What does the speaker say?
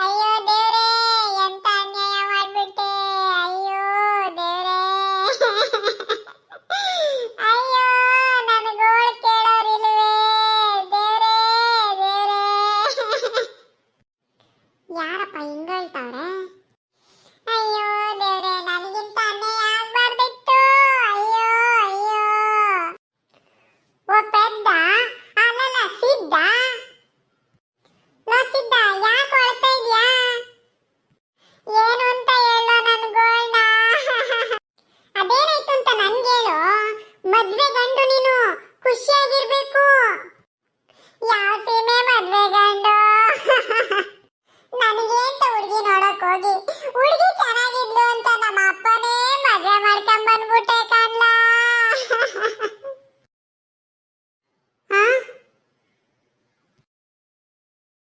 ಅಯ್ಯೋ ದೇವ್ರೇ, ಎಂತ ಅನ್ಯಾಯ ಮಾಡ್ಬಿಟ್ಟೆ? ಅಯ್ಯೋ ದೇವ್ರೇ. ಅಯ್ಯೋ ನನ್ನ ಗೋಳು ಕೇಳೋರಿಲ್ವೇ ದೇವ್ರೇ ದೇವ್ರೇ. ಯಾರಪ್ಪ ಹಿಂಗ್ ಹೇಳ್ತಾವ್ರೆ? ಖುಷಿಯಾಗಿರ್ಬೇಕು. ಯಾವ